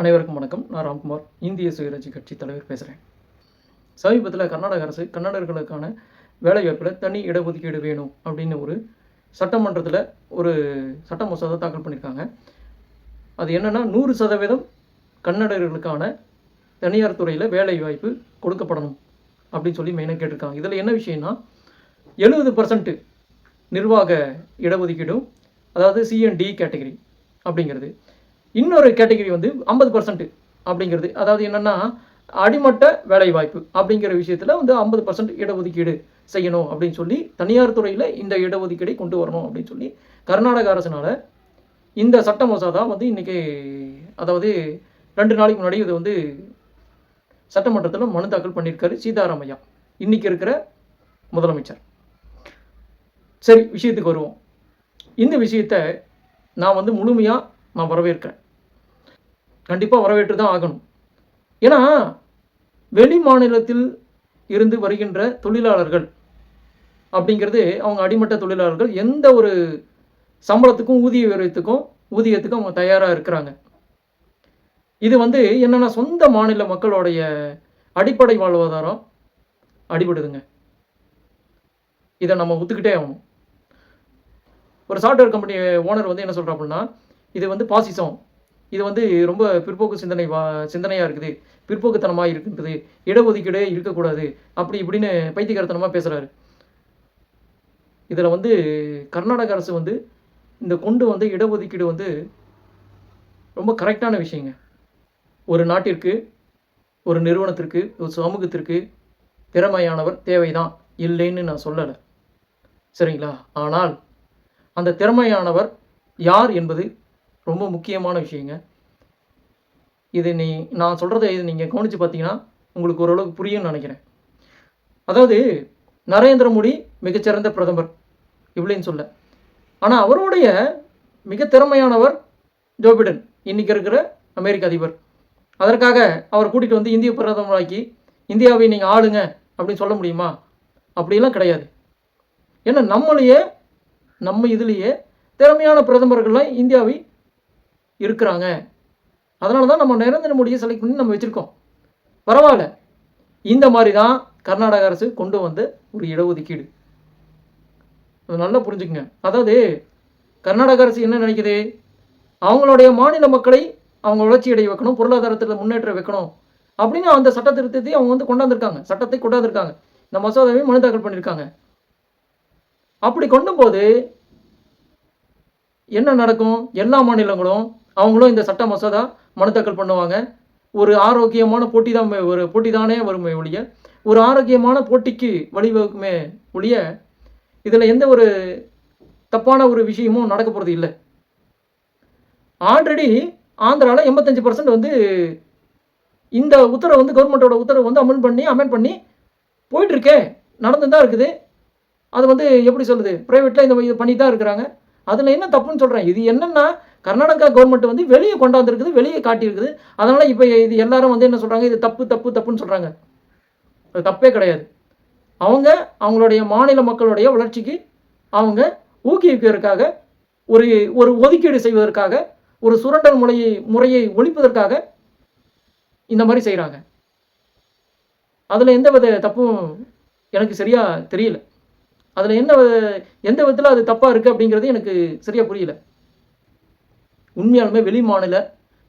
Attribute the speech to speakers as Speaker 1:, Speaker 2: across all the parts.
Speaker 1: அனைவருக்கும் வணக்கம். நான் ராம்குமார். இந்திய சுயராட்சி கட்சி தலைவர் பேசுகிறேன் சமீபத்தில் கர்நாடக அரசு கன்னடர்களுக்கான வேலைவாய்ப்பில் தனி இடஒதுக்கீடு வேணும் அப்படின்னு ஒரு சட்டமன்றத்தில் ஒரு சட்ட மசோதா தாக்கல் பண்ணியிருக்காங்க அது என்னென்னா நூறு சதவீதம் கன்னடர்களுக்கான தனியார் துறையில் வேலை வாய்ப்பு கொடுக்கப்படணும் அப்படின்னு சொல்லி மெயினாக கேட்டிருக்காங்க. இதில் என்ன விஷயம்னா எழுபது பர்சன்ட்டு நிர்வாக இடஒதுக்கீடும் அதாவது சிஎன்டி கேட்டகரி அப்படிங்கிறது. இன்னொரு கேட்டகரி வந்து ஐம்பது பர்சன்ட் அப்படிங்கிறது. அதாவது என்னென்னா அடிமட்ட வேலைவாய்ப்பு அப்படிங்கிற விஷயத்தில் வந்து ஐம்பது பர்சன்ட் இடஒதுக்கீடு செய்யணும் அப்படின்னு சொல்லி தனியார் துறையில் இந்த இடஒதுக்கீடை கொண்டு வரணும் அப்படின்னு சொல்லி கர்நாடக அரசினால் இந்த சட்ட மசோதா வந்து இன்றைக்கி அதாவது ரெண்டு நாளைக்கு முன்னாடி இது வந்து சட்டமன்றத்தில் மனு தாக்கல் பண்ணியிருக்காரு சீதாராமையா இன்னைக்கு இருக்கிற முதலமைச்சர். சரி விஷயத்துக்கு வருவோம். இந்த விஷயத்தை நான் வந்து முழுமையாக நான் வரவேற்கிறேன். கண்டிப்பாக வரவேற்று தான் ஆகணும். ஏன்னா வெளி மாநிலத்தில் இருந்து வருகின்ற தொழிலாளர்கள் அப்படிங்கிறது அவங்க அடிமட்ட தொழிலாளர்கள் எந்த ஒரு சம்பளத்துக்கும் ஊதிய உயரத்துக்கும் ஊதியத்துக்கும் அவங்க தயாராக இருக்கிறாங்க. இது வந்து என்னென்னா சொந்த மாநில மக்களுடைய அடிப்படை வாழ்வாதாரம் அடிபடுதுங்க. இதை நம்ம ஒத்துக்கிட்டே ஆகணும். ஒரு சாஃப்ட்வேர் கம்பெனி ஓனர் வந்து என்ன சொல்கிறோம் அப்படின்னா இது வந்து பாசிசம். இது வந்து ரொம்ப பிற்போக்கு சிந்தனை வா சிந்தனையாக இருக்குது. பிற்போக்குத்தனமாக இருக்கின்றது. இடஒதுக்கீடே இருக்கக்கூடாது. அப்படி இப்படின்னு பைத்தியகாரத்தனமாக பேசுகிறாரு இதில் வந்து கர்நாடக அரசு வந்து இந்த கொண்டு வந்த இடஒதுக்கீடு வந்து ரொம்ப கரெக்டான விஷயங்க. ஒரு நாட்டிற்கு ஒரு நிறுவனத்திற்கு ஒரு சமூகத்திற்கு திறமையானவர் தேவைதான். இல்லைன்னு நான் சொல்லலை. சரிங்களா? ஆனால் அந்த திறமையானவர் யார் என்பது ரொம்ப முக்கியமான விஷயங்க. இது நீ நான் சொல்கிறத இது நீங்கள் கவனித்து பார்த்தீங்கன்னா உங்களுக்கு ஓரளவுக்கு புரியும்னு நினைக்கிறேன். அதாவது நரேந்திர மோடி மிகச்சிறந்த பிரதமர் இப்படின்னு சொல்ல. ஆனால் அவருடைய மிக திறமையானவர் ஜோ பிடன். இன்னைக்கு இருக்கிற அமெரிக்க அதிபர். அதற்காக அவர் கூட்டிகிட்டு வந்து இந்திய பிரதமராக்கி இந்தியாவை நீங்கள் ஆளுங்க அப்படின்னு சொல்ல முடியுமா? அப்படிலாம் கிடையாது. ஏன்னா நம்மளையே நம்ம இதுலேயே திறமையான பிரதமர்கள்லாம் இந்தியாவை இருக்கிறாங்க. அதனால தான் நம்ம நரேந்திர மோடியை செலக்ட் பண்ணி நம்ம வச்சுருக்கோம். பரவாயில்ல. இந்த மாதிரி தான் கர்நாடக அரசு கொண்டு வந்த ஒரு இடஒதுக்கீடு. அது நல்லா புரிஞ்சுக்குங்க. அதாவது கர்நாடக அரசு என்ன நினைக்குது? அவங்களுடைய மாநில மக்களை அவங்க வளர்ச்சி அடைய வைக்கணும் பொருளாதாரத்தில் முன்னேற்ற வைக்கணும் அப்படின்னு அந்த சட்ட திருத்தத்தை அவங்க வந்து கொண்டாந்துருக்காங்க. சட்டத்தை கொண்டாந்துருக்காங்க. இந்த மசோதாவை மனு தாக்கல் பண்ணியிருக்காங்க அப்படி கொண்டும்போது என்ன நடக்கும்? எல்லா மாநிலங்களும் அவங்களும் இந்த சட்ட மசோதா மனு தாக்கல் பண்ணுவாங்க. ஒரு ஆரோக்கியமான போட்டி தான் ஒரு போட்டி தானே வருமே ஒழிய ஒரு ஆரோக்கியமான போட்டிக்கு வழிவகுக்குமே ஒழிய இதில் எந்த ஒரு தப்பான ஒரு விஷயமும் நடக்க போகிறது இல்லை. ஆல்ரெடி ஆந்திராவில் எண்பத்தஞ்சு பர்சன்ட் வந்து இந்த உத்தரவு வந்து கவர்மெண்ட்டோட உத்தரவு வந்து அமெண்ட் பண்ணி அமெண்ட் பண்ணி போயிட்டுருக்கே. நடந்து தான் இருக்குது. அது வந்து எப்படி சொல்லுது ப்ரைவேட்டில் இந்த இது பண்ணி தான் இருக்கிறாங்க. அதில் என்ன தப்புன்னு சொல்கிறேன் இது என்னென்னா கர்நாடகா கவர்மெண்ட் வந்து வெளியே கொண்டாந்துருக்குது வெளியே காட்டியிருக்குது. அதனால் இப்போ இது எல்லாரும் வந்து என்ன சொல்கிறாங்க இது தப்பு தப்பு தப்புன்னு சொல்கிறாங்க அது தப்பே கிடையாது. அவங்க அவங்களுடைய மாநில மக்களுடைய வளர்ச்சிக்கு அவங்க ஊக்குவிப்பதற்காக ஒரு ஒரு ஒதுக்கீடு செய்வதற்காக ஒரு சுரண்டல் முறையை முறையை ஒழிப்பதற்காக இந்த மாதிரி செய்கிறாங்க அதில் எந்த வித தப்பும் எனக்கு சரியாக தெரியல. அதில் என்ன எந்த விதத்தில் அது தப்பாக இருக்குது அப்படிங்கிறது எனக்கு சரியாக புரியல. உண்மையாலுமே வெளி மாநில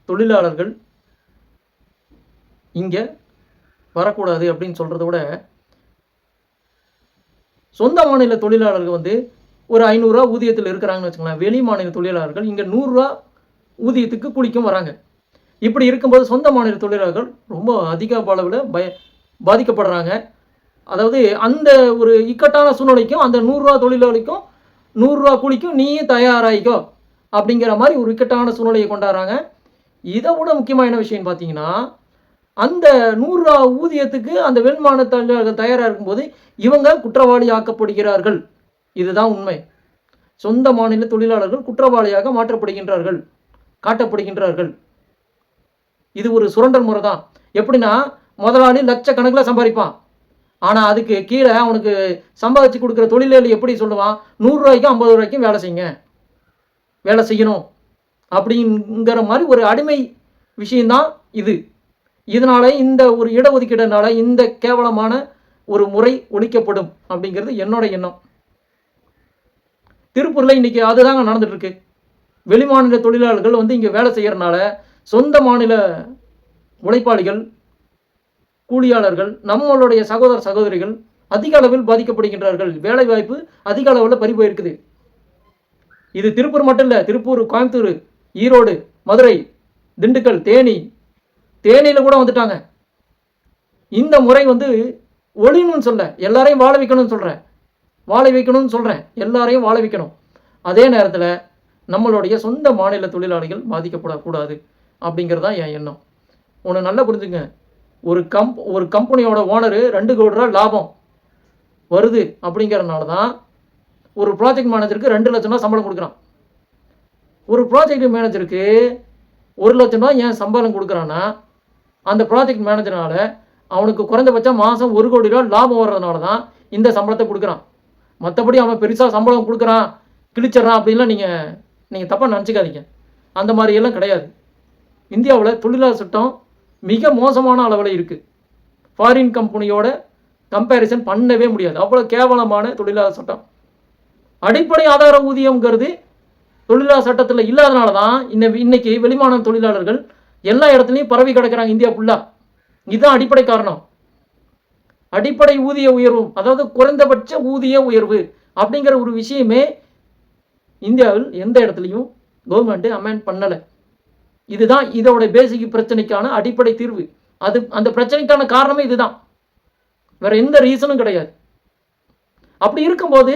Speaker 1: தொழிலாளர்கள் இங்கே வரக்கூடாது அப்படின்னு சொல்கிறத விட சொந்த மாநில தொழிலாளர்கள் வந்து ஒரு ஐநூறுரூவா ஊதியத்தில் இருக்கிறாங்கன்னு வச்சுக்கோங்களேன். வெளி மாநில தொழிலாளர்கள் இங்கே நூறுரூவா ஊதியத்துக்கு குளிக்கும் வராங்க. இப்படி இருக்கும்போது சொந்த மாநில தொழிலாளர்கள் ரொம்ப அதிக அளவில் பய பாதிக்கப்படுறாங்க. அதாவது அந்த ஒரு இக்கட்டான சூழ்நிலைக்கும் அந்த நூறுரூவா தொழிலாளிக்கும் நூறுரூவா கூலிக்கும் நீயே தயாராகிக்கோ அப்படிங்கிற மாதிரி ஒரு இக்கட்டான சூழ்நிலையை கொண்டாடுறாங்க. இதை விட முக்கியமான என்ன விஷயம்னு பார்த்தீங்கன்னா அந்த நூறுரூவா ஊதியத்துக்கு அந்த வெண்மான தொழிலாளர்கள் தயாராக இருக்கும்போது இவங்க குற்றவாளி ஆக்கப்படுகிறார்கள். இதுதான் உண்மை. சொந்த மாநில தொழிலாளர்கள் குற்றவாளியாக மாற்றப்படுகின்றார்கள் காட்டப்படுகின்றார்கள். இது ஒரு சுரண்டல் முறை தான் எப்படின்னா முதலாளி லட்சக்கணக்கில் சம்பாதிப்பான். ஆனால் அதுக்கு கீழே அவனுக்கு சம்பாதிச்சு கொடுக்குற தொழிலாளி எப்படி சொல்லுவான்? நூறுரூவாய்க்கும் ஐம்பது ரூபாய்க்கும் வேலை செய்யுங்க. வேலை செய்யணும் அப்படிங்கிற மாதிரி ஒரு அடிமை விஷயந்தான் இது. இதனால் இந்த ஒரு இடஒதுக்கீடுனால இந்த கேவலமான ஒரு முறை ஒழிக்கப்படும் அப்படிங்கிறது என்னோட எண்ணம். திருப்பூரில் இன்னைக்கு அதுதாங்க நடந்துகிட்ருக்கு வெளிமாநில தொழிலாளர்கள் வந்து இங்கே வேலை செய்கிறனால சொந்த மாநில உழைப்பாளிகள் கூலியாளர்கள் நம்மளுடைய சகோதர சகோதரிகள் அதிக அளவில் பாதிக்கப்படுகின்றார்கள். வேலைவாய்ப்பு அதிக அளவில் பறிபோயிருக்குது. இது திருப்பூர் மட்டும் இல்லை திருப்பூர் கோயம்புத்தூர் ஈரோடு மதுரை திண்டுக்கல் தேனி. தேனியில் கூட வந்துட்டாங்க. இந்த முறை வந்து ஒளியணும்னு சொல்ல எல்லாரையும் வாழ வைக்கணும்னு சொல்கிறேன் வாழ வைக்கணும்னு சொல்கிறேன் எல்லாரையும் வாழ வைக்கணும். அதே நேரத்தில் நம்மளுடைய சொந்த மாநில தொழிலாளிகள் பாதிக்கப்படக்கூடாது அப்படிங்கிறது தான் என் எண்ணம். ஒன்று நல்லா புரிஞ்சுங்க. ஒரு கம்ப் ஒரு கம்பெனியோட ஓனரு ரெண்டு கோடி ரூபா லாபம் வருது அப்படிங்கிறதுனால தான் ஒரு ப்ராஜெக்ட் மேனேஜருக்கு ரெண்டு லட்சம் ரூபா சம்பளம் கொடுக்குறான். ஒரு ப்ராஜெக்ட் மேனேஜருக்கு ஒரு லட்சம் ரூபா ஏன் சம்பளம் கொடுக்குறான்னா அந்த ப்ராஜெக்ட் மேனேஜர்னால அவனுக்கு குறைந்தபட்சம் மாதம் ஒரு கோடி ரூபா லாபம் வர்றதுனால தான் இந்த சம்பளத்தை கொடுக்குறான். மற்றபடி அவன் பெருசாக சம்பளம் கொடுக்குறான் கிழிச்சிட்றான் அப்படின்லாம் நீங்கள் நீங்கள் தப்பாக நினச்சிக்காதீங்க. அந்த மாதிரியெல்லாம் கிடையாது. இந்தியாவில் தொழிலாளர் சட்டம் மிக மோசமான அளவில் இருக்குது ஃபாரின் கம்பெனியோட கம்பேரிசன் பண்ணவே முடியாது. அவ்வளோ கேவலமான தொழிலாளர் சட்டம். அடிப்படை ஆதார ஊதியம்ங்கிறது தொழிலாளர் சட்டத்தில் இல்லாதனால தான் இன்ன இன்னைக்கு வெளிமாநில தொழிலாளர்கள் எல்லா இடத்துலையும் பரவி கிடக்கிறாங்க இந்தியா ஃபுல்லாக இதுதான் அடிப்படை காரணம். அடிப்படை ஊதிய உயர்வு அதாவது குறைந்தபட்ச ஊதிய உயர்வு அப்படிங்கிற ஒரு விஷயமே இந்தியாவில் எந்த இடத்துலையும் கவர்மெண்ட் அமெண்ட் பண்ணலை. இதுதான் இதோட பேசிக் பிரச்சனைக்கான அடிப்படை தீர்வு. அது அந்த பிரச்சனைக்கான காரணமே இதுதான். வேற எந்த ரீசனும் கிடையாது. அப்படி இருக்கும்போது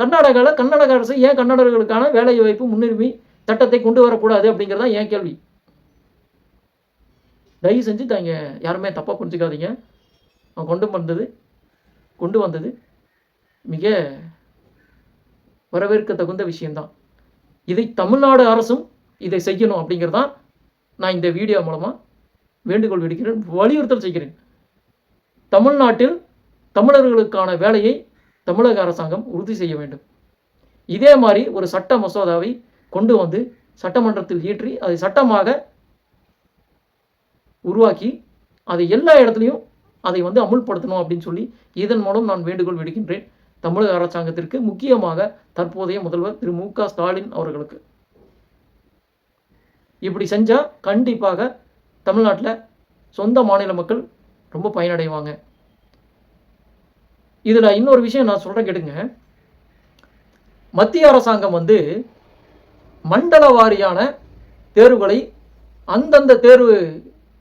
Speaker 1: கர்நாடகாவில் கர்நாடக அரசு ஏன் கன்னடர்களுக்கான வேலை வாய்ப்பு முன்னுரிமை சட்டத்தை கொண்டு வரக்கூடாது அப்படிங்கிறது தான் என் கேள்வி. தயவு செஞ்சு தாங்க யாருமே தப்பாக புரிஞ்சுக்காதீங்க. அவன் கொண்டு வந்தது கொண்டு வந்தது மிக வரவேற்க தகுந்த விஷயம்தான். இதை தமிழ்நாடு அரசும் இதை செய்யணும் அப்படிங்கிறதான் நான் இந்த வீடியோ மூலமாக வேண்டுகோள் விடுக்கிறேன் வலியுறுத்தல் செய்கிறேன். தமிழ்நாட்டில் தமிழர்களுக்கான வேலையை தமிழக அரசாங்கம் உறுதி செய்ய வேண்டும். இதே மாதிரி ஒரு சட்ட மசோதாவை கொண்டு வந்து சட்டமன்றத்தில் இயற்றி அதை சட்டமாக உருவாக்கி அதை எல்லா இடத்துலையும் அதை வந்து அமுல்படுத்தணும் அப்படின்னு சொல்லி இதன் மூலம் நான் வேண்டுகோள் விடுக்கின்றேன். தமிழக அரசாங்கத்திற்கு முக்கியமாக தற்போதைய முதல்வர் திரு. மு. க. ஸ்டாலின் அவர்களுக்கு. இப்படி செஞ்சால் கண்டிப்பாக தமிழ்நாட்டில் சொந்த மாநில மக்கள் ரொம்ப பயனடைவாங்க. இதில் இன்னொரு விஷயம் நான் சொல்கிறேன் கேட்டுங்க. மத்திய அரசாங்கம் வந்து மண்டல வாரியான தேர்வுகளை அந்தந்த தேர்வு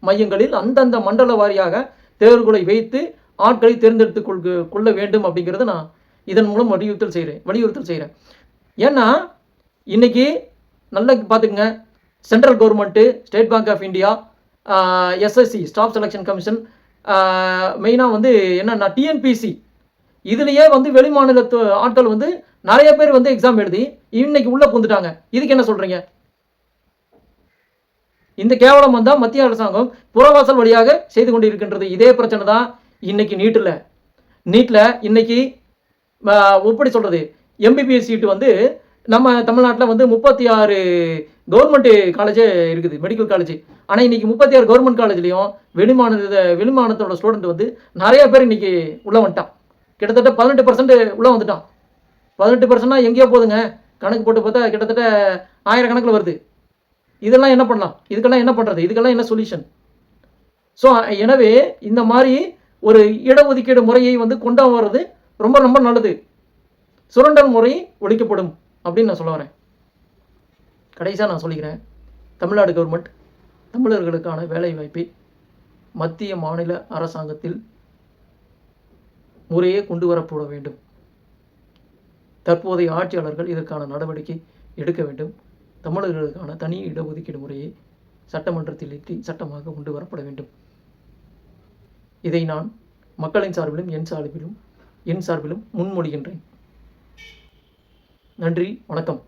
Speaker 1: மையங்களில் அந்தந்த மண்டல வாரியாக தேர்வுகளை வைத்து ஆட்களை தேர்ந்தெடுத்து கொள்க கொள்ள வேண்டும் அப்படிங்கிறத நான் இதன் மூலம் வலியுறுத்தல் செய்கிறேன் வலியுறுத்தல் செய்கிறேன் ஏன்னா இன்றைக்கி நல்லா பார்த்துக்குங்க. Central government State Bank of India SSC Staff Selection Commission மெயினாக வந்து என்னன்னா டிஎன்பிசி இதுலேயே வந்து வெளிமாநிலத்து ஆட்கள் வந்து நிறைய பேர் வந்து எக்ஸாம் எழுதி இன்னைக்கு உள்ளே புந்துட்டாங்க இதுக்கு என்ன சொல்கிறீங்க இந்த கேவலம் வந்தால் மத்திய அரசாங்கம் புறவாசல் வழியாக செய்து கொண்டு இருக்கின்றது இதே பிரச்சனை தான் இன்னைக்கு நீட்டில். நீட்டில் இன்னைக்கு எப்படி சொல்கிறது எம்பிபிஎஸ் சீட்டு வந்து நம்ம தமிழ்நாட்டில் வந்து முப்பத்தி ஆறு கவர்மெண்ட் காலேஜே இருக்குது மெடிக்கல் காலேஜ் ஆனால் இன்னைக்கு முப்பத்தி ஆறு கவர்மெண்ட் காலேஜ்லேயும் வெளிமாநில வெளிமாநிலத்தோட ஸ்டூடெண்ட் வந்து நிறைய பேர் இன்னைக்கு உள்ளே வந்துட்டான். கிட்டத்தட்ட பதினெட்டு பர்சன்ட் உள்ளே வந்துட்டான். பதினெட்டு பர்சன்ட்னா எங்கேயோ போதுங்க. கணக்கு போட்டு பார்த்தா கிட்டத்தட்ட ஆயிரக்கணக்கில் வருது. இதெல்லாம் என்ன பண்ணலாம்? இதுக்கெல்லாம் என்ன பண்ணுறது இதுக்கெல்லாம் என்ன சொல்யூஷன் ஸோ எனவே இந்த மாதிரி ஒரு இடஒதுக்கீடு முறையை வந்து கொண்டு வர்றது ரொம்ப ரொம்ப நல்லது. சுரண்டல் முறை ஒழிக்கப்படும் அப்படின்னு நான் சொல்ல வரேன். கடைசியாக நான் சொல்லிக்கிறேன். தமிழ்நாடு கவர்மெண்ட் தமிழர்களுக்கான வேலை வாய்ப்பை மத்திய மாநில அரசாங்கத்தில் முறையே கொண்டு வரப்பட வேண்டும். தற்போதைய ஆட்சியாளர்கள் இதற்கான நடவடிக்கை எடுக்க வேண்டும். தமிழர்களுக்கான தனி இடஒதுக்கீடு முறையை சட்டமன்றத்தில் ஏற்றி சட்டமாக கொண்டு வரப்பட வேண்டும். இதை நான் மக்களின் சார்பிலும் என் சார்பிலும் என் சார்பிலும் முன்மொழிகின்றேன். நன்றி வணக்கம்.